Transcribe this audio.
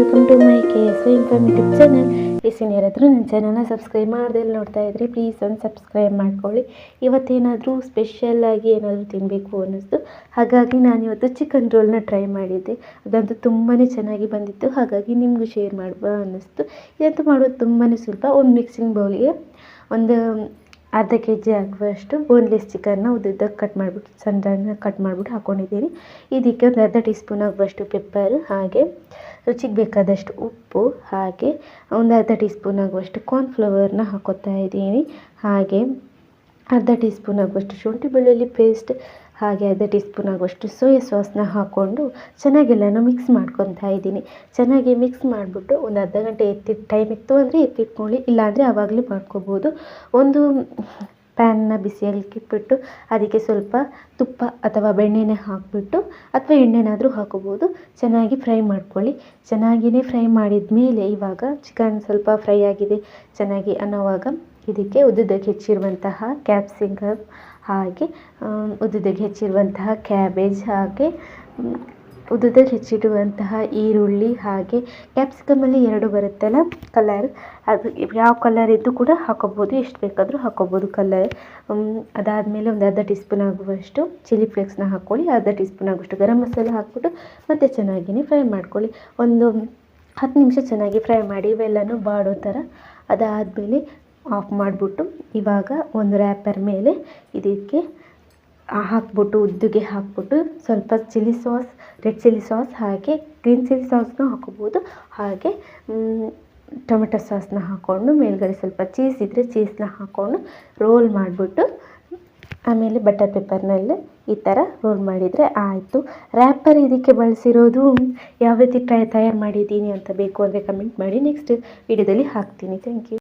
Welcome to my K S inform informative channel ಲಿಸಿನ್ ಯಾರಾದರೂ ನನ್ನ ಚಾನಲ್ನ ಸಬ್ಸ್ಕ್ರೈಬ್ ಮಾಡ್ದೆ ನೋಡ್ತಾ ಇದ್ರಿ ಪ್ಲೀಸ್ ಒಂದು ಸಬ್ಸ್ಕ್ರೈಬ್ ಮಾಡ್ಕೊಳ್ಳಿ. ಇವತ್ತೇನಾದರೂ ಸ್ಪೆಷಲ್ಲಾಗಿ ಏನಾದರೂ ತಿನ್ನಬೇಕು ಅನ್ನಿಸ್ತು. ಹಾಗಾಗಿ ನಾನಿವತ್ತು ಚಿಕನ್ ರೋಲ್ನ ಟ್ರೈ ಮಾಡಿದ್ದೆ. ಅದಂತೂ ತುಂಬಾ ಚೆನ್ನಾಗಿ ಬಂದಿತ್ತು. ಹಾಗಾಗಿ ನಿಮಗೂ ಶೇರ್ ಮಾಡುವ ಅನ್ನಿಸ್ತು. ಇದಂತೂ ಮಾಡೋದು ತುಂಬಾ ಸುಲಭ. ಒಂದು ಮಿಕ್ಸಿಂಗ್ ಬೌಲಿಗೆ ಒಂದು ಅರ್ಧ ಕೆ ಜಿ ಆಗುವಷ್ಟು ಬೋನ್ಲೆಸ್ ಚಿಕನ್ನ ಉದ್ದುದ್ದಕ್ಕೆ ಕಟ್ ಮಾಡಿಬಿಟ್ಟು ಸಣ್ಣ ಕಟ್ ಮಾಡಿಬಿಟ್ಟು ಹಾಕ್ಕೊಂಡಿದ್ದೀನಿ ಇದಕ್ಕೆ ಒಂದು ಅರ್ಧ ಟೀ ಸ್ಪೂನ್ ಆಗುವಷ್ಟು ಪೆಪ್ಪರ್ ಹಾಗೆ ರುಚಿಗೆ ಬೇಕಾದಷ್ಟು ಉಪ್ಪು, ಹಾಗೆ ಒಂದು ಅರ್ಧ ಟೀ ಸ್ಪೂನ್ ಆಗುವಷ್ಟು ಕಾರ್ನ್ಫ್ಲವರ್ನ ಹಾಕೋತಾ ಇದ್ದೀನಿ. ಹಾಗೆ ಅರ್ಧ ಟೀ ಸ್ಪೂನ್ ಆಗುವಷ್ಟು ಶುಂಠಿ ಬೆಳ್ಳುಳ್ಳಿ ಪೇಸ್ಟ್ ಹಾಗೆ ಅರ್ಧ ಟೀ ಸ್ಪೂನ್ ಆಗುವಷ್ಟು ಸೋಯಾ ಸಾಸ್ನ ಹಾಕ್ಕೊಂಡು ಚೆನ್ನಾಗೆಲ್ಲನೂ ಮಿಕ್ಸ್ ಮಾಡ್ಕೊತಾ ಇದ್ದೀನಿ. ಚೆನ್ನಾಗಿ ಮಿಕ್ಸ್ ಮಾಡಿಬಿಟ್ಟು ಒಂದು ಅರ್ಧ ಗಂಟೆ ಎತ್ತಿ ಟೈಮ್ ಇತ್ತು ಅಂದರೆ ಎತ್ತಿಟ್ಕೊಳ್ಳಿ, ಇಲ್ಲಾಂದರೆ ಆವಾಗಲೇ ಮಾಡ್ಕೋಬೋದು. ಒಂದು ಪ್ಯಾನ್ನ ಬಿಸಿಯಲ್ಲಿಕ್ಕಿಟ್ಬಿಟ್ಟು ಅದಕ್ಕೆ ಸ್ವಲ್ಪ ತುಪ್ಪ ಅಥವಾ ಬೆಣ್ಣೆನೇ ಹಾಕಿಬಿಟ್ಟು ಅಥವಾ ಎಣ್ಣೆನಾದರೂ ಹಾಕೋಬೋದು. ಚೆನ್ನಾಗಿ ಫ್ರೈ ಮಾಡ್ಕೊಳ್ಳಿ. ಚೆನ್ನಾಗಿಯೇ ಫ್ರೈ ಮಾಡಿದ ಮೇಲೆ ಇವಾಗ ಚಿಕನ್ ಸ್ವಲ್ಪ ಫ್ರೈ ಆಗಿದೆ. ಚೆನ್ನಾಗಿ ಅನ್ನೋವಾಗ ಇದಕ್ಕೆ ಉದ್ದುದ್ದಕ್ಕೆ ಹೆಚ್ಚಿರುವಂತಹ ಕ್ಯಾಪ್ಸಿಕಮ್ ಹಾಗೆ ಉದ್ದುದ್ದಕ್ಕೆ ಹೆಚ್ಚಿರುವಂತಹ ಕ್ಯಾಬೇಜ್ ಹಾಗೆ ಉದ್ದುದ್ದಕ್ಕೆ ಹೆಚ್ಚಿಡುವಂತಹ ಈರುಳ್ಳಿ ಹಾಗೆ ಕ್ಯಾಪ್ಸಿಕಮಲ್ಲಿ ಎರಡು ಬರುತ್ತಲ್ಲ ಕಲರ್ ಅದು ಯಾವ ಕಲರ್ ಇದ್ದು ಕೂಡ ಹಾಕೋಬೋದು, ಎಷ್ಟು ಬೇಕಾದರೂ ಹಾಕೋಬೋದು ಕಲರ್ ಅದಾದಮೇಲೆ ಒಂದು ಅರ್ಧ ಟೀ ಸ್ಪೂನ್ ಆಗುವಷ್ಟು ಚಿಲ್ಲಿ ಫ್ಲೇಕ್ಸ್ನ ಹಾಕ್ಕೊಳ್ಳಿ, ಅರ್ಧ ಟೀ ಸ್ಪೂನ್ ಆಗುವಷ್ಟು ಗರಂ ಮಸಾಲೆ ಹಾಕ್ಬಿಟ್ಟು ಮತ್ತೆ ಚೆನ್ನಾಗಿಯೇ ಫ್ರೈ ಮಾಡ್ಕೊಳ್ಳಿ. ಒಂದು ಹತ್ತು ನಿಮಿಷ ಚೆನ್ನಾಗಿ ಫ್ರೈ ಮಾಡಿ, ಇವೆಲ್ಲನೂ ಬಾಡೋ ಥರ. ಅದಾದಮೇಲೆ ಆಫ್ ಮಾಡಿಬಿಟ್ಟು ಇವಾಗ ಒಂದು ರ್ಯಾಪರ್ ಮೇಲೆ ಇದಕ್ಕೆ ಹಾಕ್ಬಿಟ್ಟು ಉದ್ದಿಗೆ ಹಾಕ್ಬಿಟ್ಟು ಸ್ವಲ್ಪ chilli sauce, red chilli sauce ಹಾಗೆ ಗ್ರೀನ್ ಚಿಲ್ಲಿ ಸಾಸ್ನೂ ಹಾಕೋಬೋದು ಹಾಗೆ ಟೊಮೆಟೊ ಸಾಸ್ನ ಹಾಕ್ಕೊಂಡು ಮೇಲ್ಗಡೆ ಸ್ವಲ್ಪ ಚೀಸ್ ಇದ್ದರೆ ಚೀಸ್ನ ಹಾಕ್ಕೊಂಡು ರೋಲ್ ಮಾಡಿಬಿಟ್ಟು, ಆಮೇಲೆ ಬಟರ್ ಪೇಪರ್ನಲ್ಲಿ ಈ ಥರ ರೋಲ್ ಮಾಡಿದರೆ ಆಯಿತು. ರ್ಯಾಪರ್ ಇದಕ್ಕೆ ಬಳಸಿರೋದು, ಯಾವ ರೀತಿ ಟ್ರೈ ತಯಾರು ಮಾಡಿದ್ದೀನಿ ಅಂತ ಬೇಕು ಅಂದರೆ ಕಮೆಂಟ್ ಮಾಡಿ. ನೆಕ್ಸ್ಟ್ ವಿಡಿಯೋದಲ್ಲಿ ಹಾಕ್ತೀನಿ. Thank you